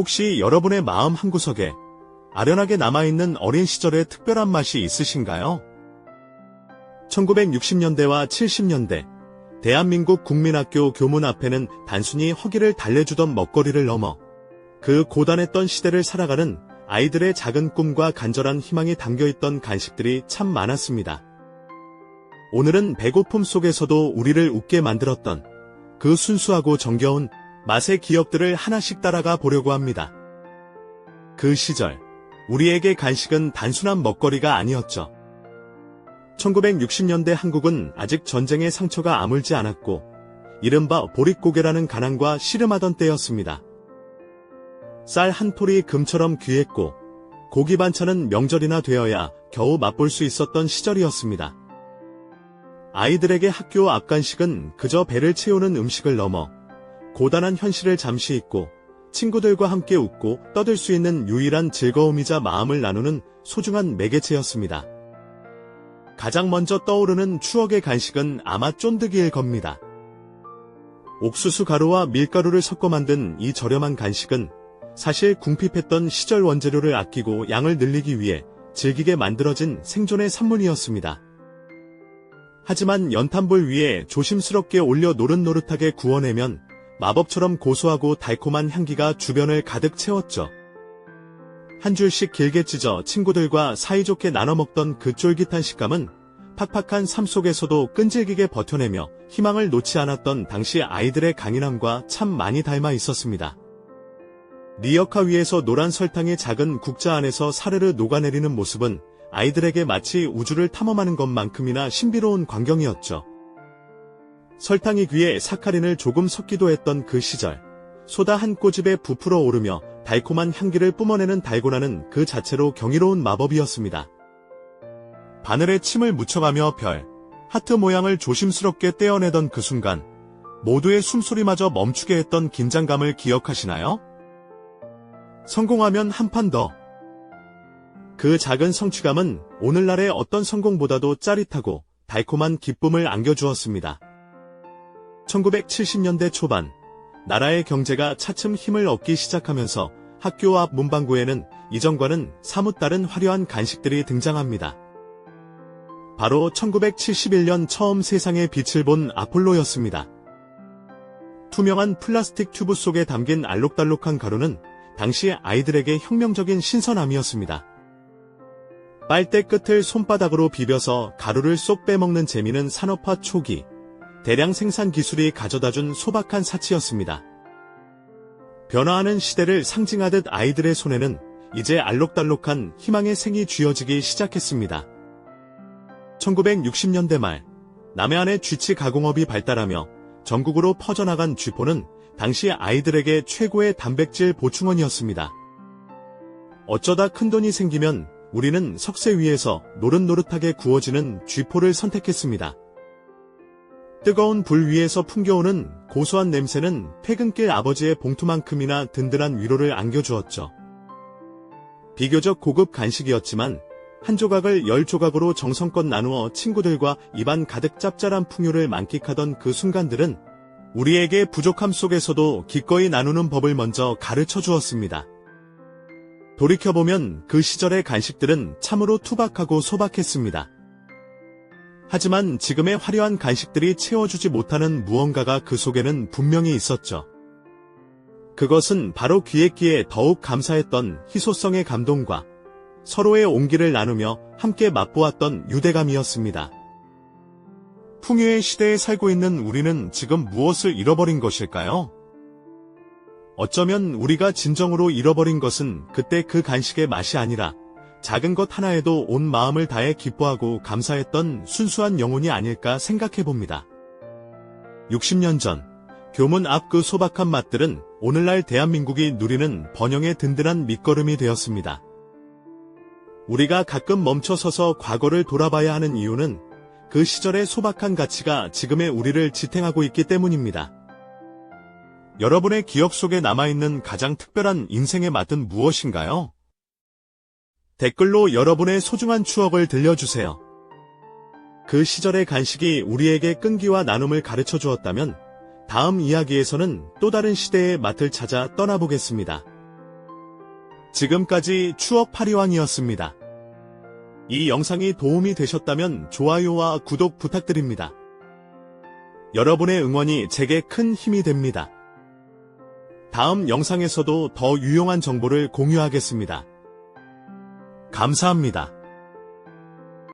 혹시 여러분의 마음 한구석에 아련하게 남아있는 어린 시절의 특별한 맛이 있으신가요? 1960년대와 70년대, 대한민국 국민학교 교문 앞에는 단순히 허기를 달래주던 먹거리를 넘어 그 고단했던 시대를 살아가는 아이들의 작은 꿈과 간절한 희망이 담겨있던 간식들이 참 많았습니다. 오늘은 배고픔 속에서도 우리를 웃게 만들었던 그 순수하고 정겨운 맛의 기억들을 하나씩 따라가 보려고 합니다. 그 시절, 우리에게 간식은 단순한 먹거리가 아니었죠. 1960년대 한국은 아직 전쟁의 상처가 아물지 않았고, 이른바 보릿고개라는 가난과 씨름하던 때였습니다. 쌀 한 톨이 금처럼 귀했고, 고기 반찬은 명절이나 되어야 겨우 맛볼 수 있었던 시절이었습니다. 아이들에게 학교 앞 간식은 그저 배를 채우는 음식을 넘어 고단한 현실을 잠시 잊고 친구들과 함께 웃고 떠들 수 있는 유일한 즐거움이자 마음을 나누는 소중한 매개체였습니다. 가장 먼저 떠오르는 추억의 간식은 아마 쫀득이일 겁니다. 옥수수 가루와 밀가루를 섞어 만든 이 저렴한 간식은 사실 궁핍했던 시절 원재료를 아끼고 양을 늘리기 위해 즐기게 만들어진 생존의 산문이었습니다. 하지만 연탄불 위에 조심스럽게 올려 노릇노릇하게 구워내면 마법처럼 고소하고 달콤한 향기가 주변을 가득 채웠죠. 한 줄씩 길게 찢어 친구들과 사이좋게 나눠 먹던 그 쫄깃한 식감은 팍팍한 삶 속에서도 끈질기게 버텨내며 희망을 놓지 않았던 당시 아이들의 강인함과 참 많이 닮아 있었습니다. 리어카 위에서 노란 설탕이 작은 국자 안에서 사르르 녹아내리는 모습은 아이들에게 마치 우주를 탐험하는 것만큼이나 신비로운 광경이었죠. 설탕이 귀에 사카린을 조금 섞기도 했던 그 시절, 소다 한 꼬집에 부풀어 오르며 달콤한 향기를 뿜어내는 달고나는 그 자체로 경이로운 마법이었습니다. 바늘에 침을 묻혀가며 별, 하트 모양을 조심스럽게 떼어내던 그 순간, 모두의 숨소리마저 멈추게 했던 긴장감을 기억하시나요? 성공하면 한 판 더. 그 작은 성취감은 오늘날의 어떤 성공보다도 짜릿하고 달콤한 기쁨을 안겨주었습니다. 1970년대 초반, 나라의 경제가 차츰 힘을 얻기 시작하면서 학교 앞 문방구에는 이전과는 사뭇 다른 화려한 간식들이 등장합니다. 바로 1971년 처음 세상에 빛을 본 아폴로였습니다. 투명한 플라스틱 튜브 속에 담긴 알록달록한 가루는 당시 아이들에게 혁명적인 신선함이었습니다. 빨대 끝을 손바닥으로 비벼서 가루를 쏙 빼먹는 재미는 산업화 초기, 대량 생산 기술이 가져다준 소박한 사치였습니다. 변화하는 시대를 상징하듯 아이들의 손에는 이제 알록달록한 희망의 생이 쥐어지기 시작했습니다. 1960년대 말, 남해안의 쥐치 가공업이 발달하며 전국으로 퍼져나간 쥐포는 당시 아이들에게 최고의 단백질 보충원이었습니다. 어쩌다 큰돈이 생기면 우리는 석쇠 위에서 노릇노릇하게 구워지는 쥐포를 선택했습니다. 뜨거운 불 위에서 풍겨오는 고소한 냄새는 퇴근길 아버지의 봉투만큼이나 든든한 위로를 안겨주었죠. 비교적 고급 간식이었지만 한 조각을 열 조각으로 정성껏 나누어 친구들과 입안 가득 짭짤한 풍요를 만끽하던 그 순간들은 우리에게 부족함 속에서도 기꺼이 나누는 법을 먼저 가르쳐 주었습니다. 돌이켜보면 그 시절의 간식들은 참으로 투박하고 소박했습니다. 하지만 지금의 화려한 간식들이 채워주지 못하는 무언가가 그 속에는 분명히 있었죠. 그것은 바로 귀했기에 더욱 감사했던 희소성의 감동과 서로의 온기를 나누며 함께 맛보았던 유대감이었습니다. 풍요의 시대에 살고 있는 우리는 지금 무엇을 잃어버린 것일까요? 어쩌면 우리가 진정으로 잃어버린 것은 그때 그 간식의 맛이 아니라 작은 것 하나에도 온 마음을 다해 기뻐하고 감사했던 순수한 영혼이 아닐까 생각해 봅니다. 60년 전, 교문 앞 그 소박한 맛들은 오늘날 대한민국이 누리는 번영의 든든한 밑거름이 되었습니다. 우리가 가끔 멈춰서서 과거를 돌아봐야 하는 이유는 그 시절의 소박한 가치가 지금의 우리를 지탱하고 있기 때문입니다. 여러분의 기억 속에 남아있는 가장 특별한 인생의 맛은 무엇인가요? 댓글로 여러분의 소중한 추억을 들려주세요. 그 시절의 간식이 우리에게 끈기와 나눔을 가르쳐 주었다면 다음 이야기에서는 또 다른 시대의 맛을 찾아 떠나보겠습니다. 지금까지 추억 파리왕이었습니다. 이 영상이 도움이 되셨다면 좋아요와 구독 부탁드립니다. 여러분의 응원이 제게 큰 힘이 됩니다. 다음 영상에서도 더 유용한 정보를 공유하겠습니다. 감사합니다.